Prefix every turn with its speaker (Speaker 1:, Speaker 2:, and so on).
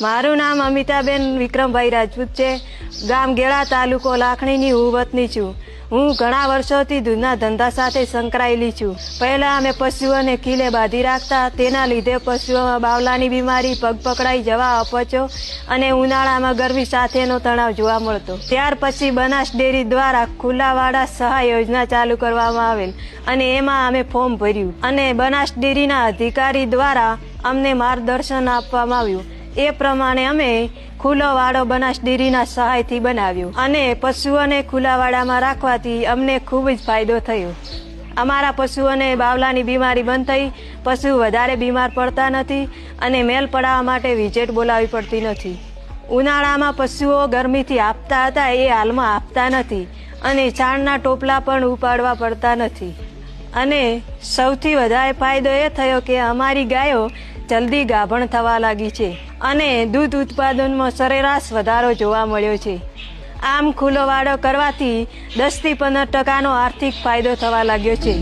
Speaker 1: મારું નામ અમિતાબેન વિક્રમભાઈ રાજપૂત છે. ગામ ગેળા તાલુકો લાખણીની હું વતની છું. હું ઘણા વર્ષોથી દૂધના ધંધા સાથે સંકળાયેલી છું. પહેલાં અમે પશુઓને ખીલે બાંધી રાખતા, તેના લીધે પશુઓમાં બાવલાની બીમારી, પગ પકડાઈ જવા અપચો અને ઉનાળામાં ગરમી સાથેનો તણાવ જોવા મળતો. ત્યાર પછી બનાસ ડેરી દ્વારા ખુલ્લાવાળા સહાય યોજના ચાલુ કરવામાં આવેલ અને એમાં અમે ફોર્મ ભર્યું. અને બનાસ ડેરીના અધિકારી દ્વારા અમને માર્ગદર્શન આપવામાં આવ્યું. એ પ્રમાણે અમે ખુલ્લો વાડો બનાસ ડેરીના સહાયથી બનાવ્યો. અને પશુઓને ખુલ્લા વાડામાં રાખવાથી અમને ખૂબ જ ફાયદો થયો. અમારા પશુઓને બાવલાની બીમારી બંધ થઈ પશુ વધારે બીમાર પડતા નથી અને મેલ પડાવવા માટે વિજેટ બોલાવી પડતી નથી. ઉનાળામાં પશુઓ ગરમીથી આપતા હતા એ હાલમાં આપતા નથી અને છાણના ટોપલા પણ ઉપાડવા પડતા નથી. અને સૌથી વધારે ફાયદો એ થયો કે અમારી ગાયો જલ્દી ગાભણ થવા લાગી છે અને દૂધ ઉત્પાદનમાં સરેરાશ વધારો જોવા મળ્યો છે. આમ ખુલ્લો વાડો કરવાથી દસથી પંદર ટકાનો આર્થિક ફાયદો થવા લાગ્યો છે.